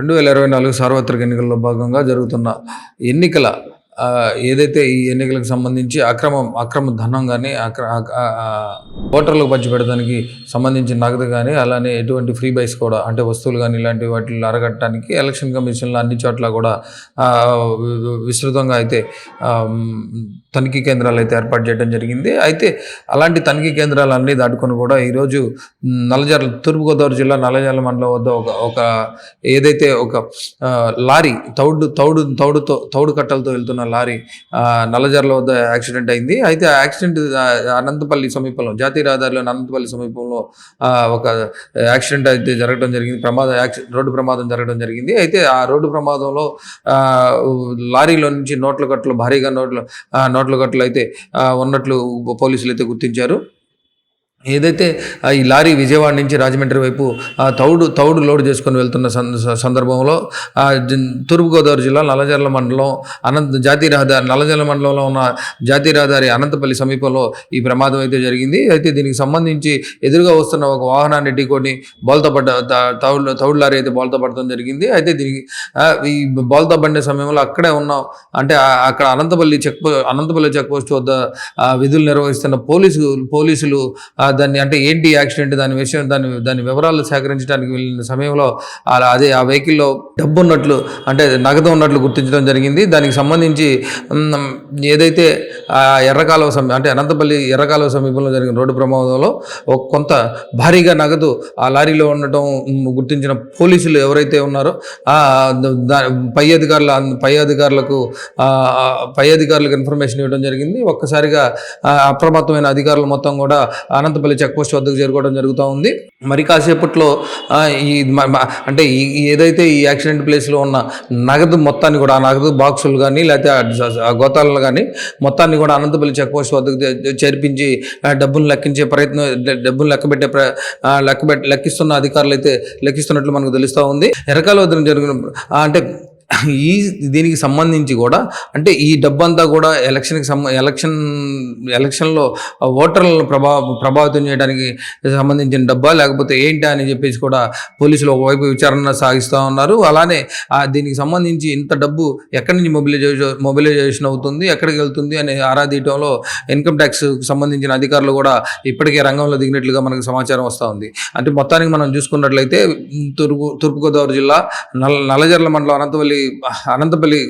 రెండు వేల ఇరవై నాలుగు సార్వత్రిక ఎన్నికల్లో భాగంగా జరుగుతున్న ఎన్నికల ఏదైతే ఈ ఎన్నికలకు సంబంధించి అక్రమం అక్రమ ధనం కానీ అక్ర అక్- పంచి ఆ, ఓటర్లకు సంబంధించిన నగదు కానీ అలానే ఎటువంటి ఫ్రీ బైస్ కూడా అంటే వస్తువులు కానీ ఇలాంటి వాటిని అరగట్టడానికి ఎలక్షన్ కమిషన్లో అన్ని చోట్ల కూడా విస్తృతంగా అయితే తనిఖీ కేంద్రాలు అయితే ఏర్పాటు చేయడం జరిగింది. అయితే అలాంటి తనిఖీ కేంద్రాలు అన్నీ దాటుకొని కూడా ఈరోజు మ్, నల్లజర్ల తూర్పుగోదావరి జిల్లా నల్లజర్ల మండలం వద్ద ఒక ఒక ఏదైతే ఒక లారీ తౌడు తౌడు తౌడుతో తౌడు కట్టలతో వెళ్తున్న లారీ నల్లజర్ల వద్ద యాక్సిడెంట్ అయింది. అయితే ఆ యాక్సిడెంట్ అనంతపల్లి సమీపంలో జాతీయ రహదారిలో అనంతపల్లి సమీపంలో ఆ, ఒక యాక్సిడెంట్ అయితే జరగడం జరిగింది. ప్రమాదం యాక్సి రోడ్డు ప్రమాదం జరగడం జరిగింది. అయితే ఆ రోడ్డు ప్రమాదంలో లారీలో నుంచి నోట్ల కట్టలు భారీగా నోట్ల నోట్ల కట్టలు అయితే ఉన్నట్లు పోలీసులు అయితే గుర్తించారు. ఏదైతే ఈ లారీ విజయవాడ నుంచి రాజమండ్రి వైపు తౌడు తౌడు లోడ్ చేసుకొని వెళ్తున్న సంద- సందర్భంలో తూర్పుగోదావరి జిల్లా నల్లజర్ల మండలం అనంత జాతీయ రహదారి నల్లజర్ల మండలంలో ఉన్న జాతీయ రహదారి అనంతపల్లి సమీపంలో ఈ ప్రమాదం అయితే జరిగింది. అయితే దీనికి సంబంధించి ఎదురుగా వస్తున్న ఒక వాహనాన్ని ఢీకొని బోల్తా పడ్డ త- తౌడు తౌడు లారీ అయితే బోల్తా పడటం జరిగింది. అయితే దీనికి ఈ బోల్తా పడిన సమయంలో అక్కడే ఉన్న అంటే అక్కడ అనంతపల్లి చెక్ పో- అనంతపల్లి చెక్ పోస్ట్ వద్ద విధులు నిర్వహిస్తున్న పోలీసు పోలీసులు దాన్ని అంటే ఏంటి యాక్సిడెంట్? దాని విషయం దాని దాని వివరాలు సేకరించడానికి వెళ్ళిన సమయంలో అలా అదే ఆ వెహికల్లో డబ్బు ఉన్నట్లు అంటే నగదు ఉన్నట్లు గుర్తించడం జరిగింది. దానికి సంబంధించి ఏదైతే ఆ ఎర్రకాలువ సమీ అంటే అనంతపల్లి ఎర్రకాలువ సమీపంలో జరిగిన రోడ్డు ప్రమాదంలో ఒక కొంత భారీగా నగదు ఆ లారీలో ఉండటం గుర్తించిన పోలీసులు ఎవరైతే ఉన్నారో దా- పై అధికారుల పై అధికారులకు పై అధికారులకు ఇన్ఫర్మేషన్ ఇవ్వడం జరిగింది. ఒక్కసారిగా అప్రమత్తమైన అధికారులు మొత్తం కూడా అనంతపల్లి చెక్ పోస్ట్ వద్దకు చేరుకోవడం జరుగుతూ ఉంది. మరి కాసేపట్లో ఈ అంటే ఏదైతే ఈ యాక్సిడెంట్ ప్లేస్లో ఉన్న నగదు మొత్తాన్ని కూడా ఆ నగదు బాక్సులు కానీ లేకపోతే ఆ గోతాలను కానీ మొత్తాన్ని కూడా అనంతపల్లి చెక్పోస్ట్ వద్దకు చేర్పించి ఆ, డబ్బులు లెక్కించే ప్రయత్నం డబ్బులు లెక్కబెట్టే ప్ర లెక్కబెట్ లెక్కిస్తున్న అధికారులు అయితే లెక్కిస్తున్నట్లు మనకు తెలుస్తూ ఉంది. ఎరకాల వద్ద జరిగిన అంటే ఈ దీనికి సంబంధించి కూడా అంటే ఈ డబ్బంతా కూడా ఎలక్షన్కి సంబ ఎలక్షన్ ఎలక్షన్లో ఓటర్లను ప్రభా ప్రభావితం చేయడానికి సంబంధించిన డబ్బా లేకపోతే ఏంటి అని చెప్పేసి కూడా పోలీసులు ఒకవైపు విచారణ సాగిస్తూ ఉన్నారు. అలానే ఆ దీనికి సంబంధించి ఇంత డబ్బు ఎక్కడి నుంచి మొబిలైజేషన్ మొబిలైజేషన్ అవుతుంది ఎక్కడికి వెళ్తుంది అనే ఆరా తీయటంలో ఇన్కమ్ ట్యాక్స్ సంబంధించిన అధికారులు కూడా ఇప్పటికే రంగంలో దిగినట్లుగా మనకు సమాచారం వస్తూ ఉంది. అంటే మొత్తానికి మనం చూసుకున్నట్లయితే తూర్పు తూర్పుగోదావరి జిల్లా నల్ల నల్లజర్ల మండలం అనంతపల్లి అనంతపల్లి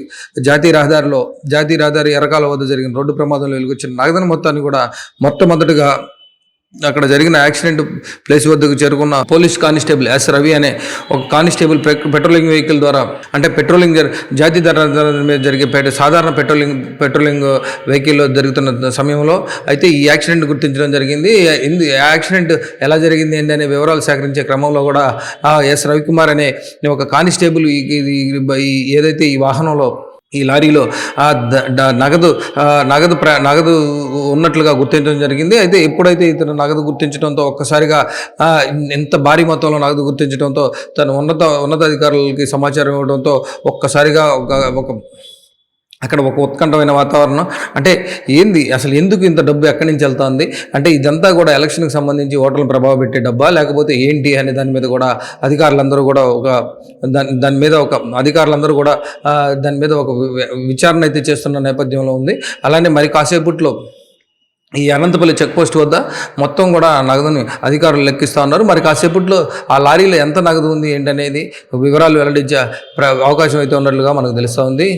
జాతీయ రహదారిలో జాతీయ రహదారి ఎరకాల వద్ద జరిగిన రోడ్డు ప్రమాదంలో వెలుగొచ్చిన నగదుని మొత్తాన్ని కూడా మొట్టమొదటిగా అక్కడ జరిగిన యాక్సిడెంట్ ప్లేస్ వద్దకు చేరుకున్న పోలీస్ కానిస్టేబుల్ ఎస్ రవి అనే ఒక కానిస్టేబుల్ పె- పెట్రోలింగ్ వెహికల్ ద్వారా అంటే పెట్రోలింగ్ జరి- జాతీయ మీద జరిగే సాధారణ పెట్రోలింగ్ పెట్రోలింగ్ వెహికల్లో జరుగుతున్న సమయంలో అయితే ఈ యాక్సిడెంట్ గుర్తించడం జరిగింది. ఇందు యాక్సిడెంట్ ఎలా జరిగింది ఏంటి అనే వివరాలు సేకరించే క్రమంలో కూడా ఎస్ రవికుమార్ అనే ఒక కానిస్టేబుల్ ఏదైతే ఈ వాహనంలో ఈ లారీలో ఆ నగదు నగదు ప్ర నగదు ఉన్నట్లుగా గుర్తించడం జరిగింది. అయితే ఎప్పుడైతే ఇతను నగదు గుర్తించడంతో ఒక్కసారిగా ఎంత భారీ మొత్తంలో నగదు గుర్తించడంతో తను ఉన్నత ఉన్నతాధికారులకి సమాచారం ఇవ్వడంతో ఒక్కసారిగా ఒక ఒక అక్కడ ఒక ఉత్కంఠమైన వాతావరణం. అంటే ఏంది? అసలు ఎందుకు ఇంత డబ్బు ఎక్కడి నుంచి వెళ్తుంది? అంటే ఇదంతా కూడా ఎలక్షన్కి సంబంధించి ఓటర్లు ప్రభావం పెట్టే డబ్బా? లేకపోతే ఏంటి అనే దాని మీద కూడా అధికారులందరూ కూడా ఒక దాని దాని మీద ఒక అధికారులందరూ కూడా దాని మీద ఒక వి- విచారణ అయితే చేస్తున్న నేపథ్యంలో ఉంది. అలానే మరి కాసేపట్లో ఈ అనంతపల్లి చెక్ పోస్ట్ వద్ద మొత్తం కూడా నగదుని అధికారులు లెక్కిస్తూ ఉన్నారు. మరి కాసేపట్లో ఆ లారీలో ఎంత నగదు ఉంది ఏంటనేది వివరాలు వెల్లడించే ప్ర- అవకాశం అయితే ఉన్నట్లుగా మనకు తెలుస్తూ ఉంది.